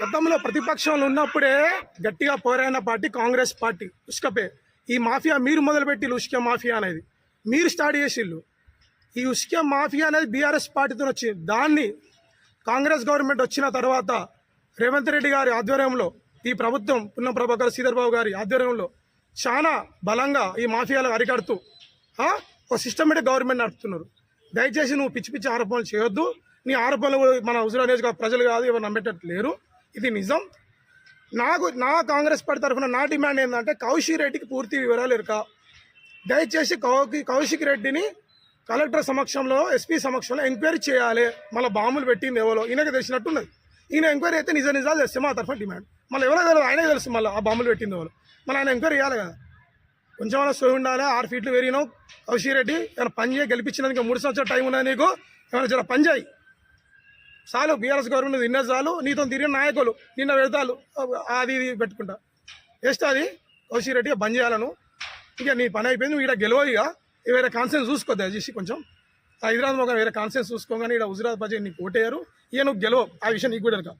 గతంలో ప్రతిపక్షంలో ఉన్నప్పుడే గట్టిగా పోరాడిన పార్టీ కాంగ్రెస్ పార్టీ ఉష్కపే. ఈ మాఫియా మీరు మొదలుపెట్టి ఉష్కే మాఫియా అనేది. మీరు స్టార్ట్ చేసిళ్ళు ఈ ఉష్కే మాఫియా అనేది బీఆర్ఎస్ పార్టీతో వచ్చింది. దాన్ని కాంగ్రెస్ గవర్నమెంట్ వచ్చిన తర్వాత రేవంత్ రెడ్డి గారి ఆధ్వర్యంలో ఈ ప్రభుత్వం పున్నం ప్రభాకర్ శ్రీధర్బాబు గారి ఆధ్వర్యంలో చాలా బలంగా ఈ మాఫియాలు అరికడుతూ ఒక సిస్టమేటిక్ గవర్నమెంట్ నడుపుతున్నారు. దయచేసి నువ్వు పిచ్చి పిచ్చి ఆరోపణలు చేయొద్దు. నీ ఆరోపణలు మన హుజురా నియోజకవర్గ ప్రజలు కాదు ఎవరు నమ్మేటట్టు లేరు. ఇది నిజం. నాకు నా కాంగ్రెస్ పార్టీ తరఫున నా డిమాండ్ ఏంటంటే కౌశిక్ రెడ్డికి పూర్తి వివరాలు ఇరక. దయచేసి కౌకి కౌశిక్ రెడ్డిని కలెక్టర్ సమక్షంలో ఎస్పీ సమక్షంలో ఎంక్వైరీ చేయాలి. మళ్ళీ బాంబులు పెట్టింది ఎవరో. ఈయనకి తెలిసినట్టున్నది. ఈయన ఎంక్వైరీ అయితే నిజ నిజాలు చేస్తే మా తరఫున డిమాండ్. మళ్ళీ ఎవరో తెలియదు ఆయనే తెలుసు మళ్ళీ ఆ బాంబులు పెట్టింది ఎవరు. మళ్ళీ ఆయన ఎంక్వైరీ చేయాలి కదా. కొంచెం అలా సోయి ఉండాలి ఆరు ఫీట్లు పెరిగినావు. కౌశిక్ రెడ్డి ఏమైనా పని చేయ గెలిపించినందుకు మూడు సంవత్సరాల టైం ఉన్నది నీకు. ఏమైనా జర పని చేయి. చాలు బీఆర్ఎస్ గవర్నమెంట్ తిన్న చాలు నీతో తిరిగిన నాయకులు నిన్న పెడతాలు అది ఇది పెట్టుకుంటా. వేస్ట్ అది కౌశిక్ రెడ్డి బంద్ చేయాలను. ఇక నీ పని అయిపోయింది నువ్వు ఇక్కడ గెలవదు ఇక. వేరే కాన్సెన్స్ చూసుకో దయచేసి కొంచెం. హైదరాబాద్ ఒక వేరే కాన్సెన్స్ చూసుకోగానే ఇక్కడ హుజరాబాద్ బడ్జెట్ నీకు ఓటేయరు. ఇక నువ్వు గెలవు. ఆ విషయం నీకు కూడా ఎరక.